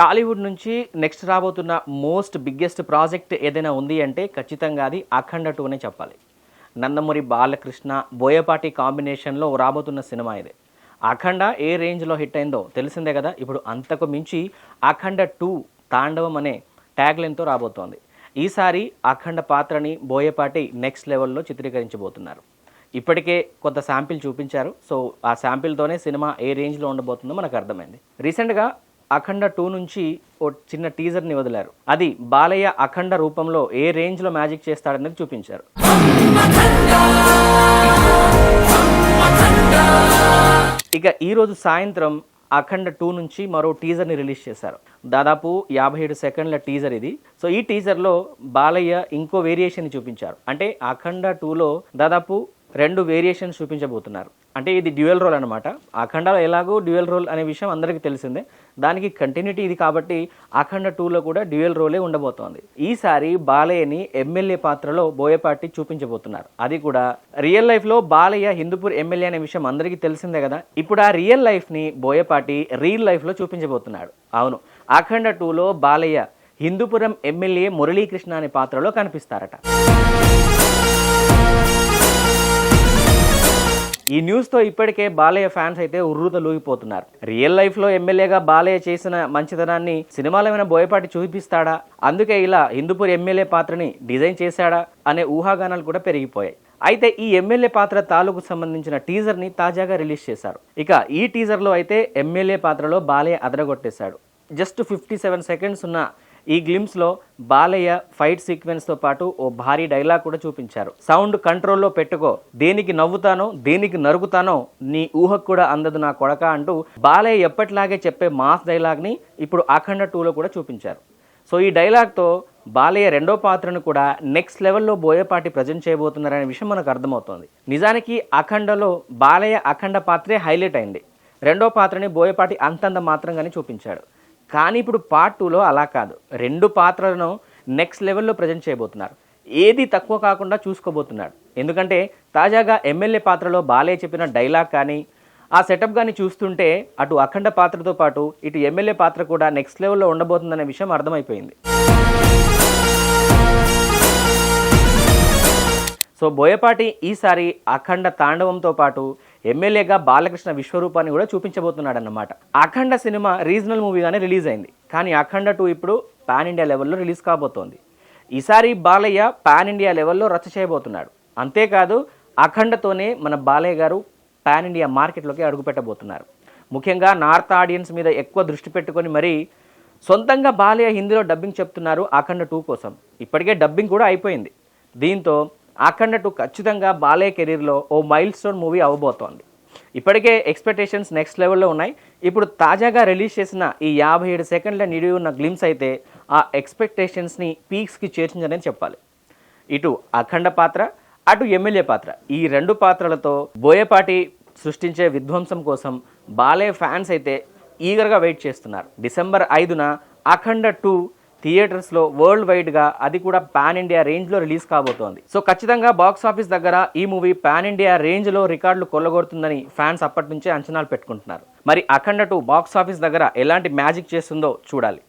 టాలీవుడ్ నుంచి నెక్స్ట్ రాబోతున్న most biggest project ఏదైనా ఉంది అంటే ఖచ్చితంగా అది అఖండ టూ అనే చెప్పాలి. నందమూరి బాలకృష్ణ బోయపాటి కాంబినేషన్లో రాబోతున్న సినిమా ఇది. అఖండ ఏ రేంజ్లో హిట్ అయిందో తెలిసిందే కదా? ఇప్పుడు అంతకు మించి అఖండ టూ తాండవం అనే ట్యాగ్లైన్తో రాబోతోంది. ఈసారి అఖండ పాత్రని బోయపాటి నెక్స్ట్ లెవెల్లో చిత్రీకరించబోతున్నారు. ఇప్పటికే కొంత శాంపిల్ చూపించారు. సో ఆ శాంపిల్తోనే సినిమా ఏ రేంజ్లో ఉండబోతుందో మనకు అర్థమైంది. రీసెంట్గా అఖండ టూ నుంచి ఓ చిన్న టీజర్ని వదిలారు. అది బాలయ్య అఖండ రూపంలో ఏ రేంజ్లో మ్యాజిక్ చేస్తాడనేది చూపించారు. ఇక ఈరోజు సాయంత్రం అఖండ టూ నుంచి మరో టీజర్ని రిలీజ్ చేశారు. దాదాపు యాభై ఏడు సెకండ్ల టీజర్ ఇది. సో ఈ టీజర్లో బాలయ్య ఇంకో వేరియేషన్ చూపించారు. అంటే అఖండ టూలో దాదాపు రెండు వేరియేషన్స్ చూపించబోతున్నారు. అంటే ఇది డ్యూయల్ రోల్ అనమాట అఖండలో ఎలాగో డ్యూయల్ రోల్ అనే విషయం అందరికీ తెలిసిందే. దానికి కంటిన్యూటీ ఇది కాబట్టి అఖండ టూలో కూడా డ్యూయల్ రోలే ఉండబోతోంది. ఈసారి బాలయ్యని ఎమ్మెల్యే పాత్రలో బోయపాటి చూపించబోతున్నారు. అది కూడా రియల్ లైఫ్లో బాలయ్య హిందూపూర్ ఎమ్మెల్యే అనే విషయం అందరికీ తెలిసిందే కదా. ఇప్పుడు ఆ రియల్ లైఫ్ని బోయపాటి రియల్ లైఫ్లో చూపించబోతున్నాడు. అవును. అఖండ టూలో బాలయ్య హిందూపురం ఎమ్మెల్యే మురళీకృష్ణ అనే పాత్రలో కనిపిస్తారట. ఈ న్యూస్తో ఇప్పటికే బాలయ్య ఫ్యాన్స్ అయితే ఉర్రుత లూగిపోతున్నారు. రియల్ లైఫ్లో ఎమ్మెల్యేగా బాలయ్య చేసిన మంచితనాన్ని సినిమాలో ఏమైనా బోయపాటి చూపిస్తాడా? అందుకే ఇలా హిందూపూర్ ఎమ్మెల్యే పాత్రని డిజైన్ చేశాడా? అనే ఊహాగానాలు కూడా పెరిగిపోయాయి. అయితే ఈ ఎమ్మెల్యే పాత్ర తాలూకు సంబంధించిన టీజర్ని తాజాగా రిలీజ్ చేశారు. ఇక ఈ టీజర్లో అయితే ఎమ్మెల్యే పాత్రలో బాలయ్య అదరగొట్టేశాడు. జస్ట్ ఫిఫ్టీ సెవెన్ సెకండ్స్ ఉన్న ఈ గ్లిమ్స్లో బాలయ్య ఫైట్ సీక్వెన్స్తో పాటు ఓ భారీ డైలాగ్ కూడా చూపించారు. సౌండ్ కంట్రోల్లో పెట్టుకో. దేనికి నవ్వుతానో దేనికి నరుగుతానో నీ ఊహకు కూడా అందదు నా కొడక అంటూ బాలయ్య ఎప్పటిలాగే చెప్పే మాస్ డైలాగ్ని ఇప్పుడు అఖండ టూలో కూడా చూపించారు. సో ఈ డైలాగ్తో బాలయ్య రెండో పాత్రను కూడా నెక్స్ట్ లెవెల్లో బోయపాటి ప్రజెంట్ చేయబోతున్నారనే విషయం మనకు అర్థమవుతోంది. నిజానికి అఖండలో బాలయ్య అఖండ పాత్రే హైలైట్ అయింది. రెండో పాత్రని బోయపాటి అంతంత మాత్రంగానే చూపించాడు. కానీ ఇప్పుడు పార్ట్ టూలో అలా కాదు. రెండు పాత్రలను నెక్స్ట్ లెవెల్లో ప్రజెంట్ చేయబోతున్నారు. ఏది తక్కువ కాకుండా చూసుకోబోతున్నాడు. ఎందుకంటే తాజాగా ఎమ్మెల్యే పాత్రలో బాలయ్య చెప్పిన డైలాగ్ కానీ ఆ సెటప్ కానీ చూస్తుంటే అటు అఖండ పాత్రతో పాటు ఇటు ఎమ్మెల్యే పాత్ర కూడా నెక్స్ట్ లెవెల్లో ఉండబోతుందనే విషయం అర్థమైపోయింది. సో బోయపాటి ఈసారి అఖండ తాండవంతో పాటు ఎమ్మెల్యేగా బాలకృష్ణ విశ్వరూపాన్ని కూడా చూపించబోతున్నాడన్నమాట. అఖండ సినిమా రీజనల్ మూవీగానే రిలీజ్ అయింది. కానీ అఖండ టూ ఇప్పుడు పాన్ ఇండియా లెవెల్లో రిలీజ్ కాబోతోంది. ఈసారి బాలయ్య పాన్ ఇండియా లెవెల్లో రచ్చ చేయబోతున్నాడు. అంతేకాదు అఖండతోనే మన బాలయ్య గారు పాన్ ఇండియా మార్కెట్లోకి అడుగుపెట్టబోతున్నారు ముఖ్యంగా నార్త్ ఆడియన్స్ మీద ఎక్కువ దృష్టి పెట్టుకొని మరీ సొంతంగా బాలయ్య హిందీలో డబ్బింగ్ చెప్తున్నారు అఖండ టూ కోసం. ఇప్పటికే డబ్బింగ్ కూడా అయిపోయింది. దీంతో అఖండ టూ ఖచ్చితంగా బాలయ్య కెరీర్లో ఓ మైల్ స్టోన్ మూవీ అవ్వబోతోంది ఇప్పటికే ఎక్స్పెక్టేషన్స్ నెక్స్ట్ లెవెల్లో ఉన్నాయి. ఇప్పుడు తాజాగా రిలీజ్ చేసిన ఈ యాభై ఏడు సెకండ్ల నిడివి ఉన్న గ్లిమ్స్ అయితే ఆ ఎక్స్పెక్టేషన్స్ని పీక్స్కి చేర్చిందని చెప్పాలి. ఇటు అఖండ పాత్ర అటు ఎమ్మెల్యే పాత్ర. ఈ రెండు పాత్రలతో బోయపాటి సృష్టించే విధ్వంసం కోసం బాలయ్య ఫ్యాన్స్ అయితే ఈగర్గా వెయిట్ చేస్తున్నారు. డిసెంబర్ ఐదున అఖండ టూ థియేటర్స్లో వరల్డ్ వైడ్గా అది కూడా పాన్ ఇండియా రేంజ్లో రిలీజ్ కాబోతోంది. సో ఖచ్చితంగా బాక్స్ ఆఫీస్ దగ్గర ఈ మూవీ పాన్ ఇండియా రేంజ్లో రికార్డులు కొల్లగొడుతుందని ఫ్యాన్స్ అప్పటి నుంచే అంచనాలు పెట్టుకుంటున్నారు. మరి అఖండ టూ బాక్స్ ఆఫీస్ దగ్గర ఎలాంటి మ్యాజిక్ చేస్తుందో చూడాలి.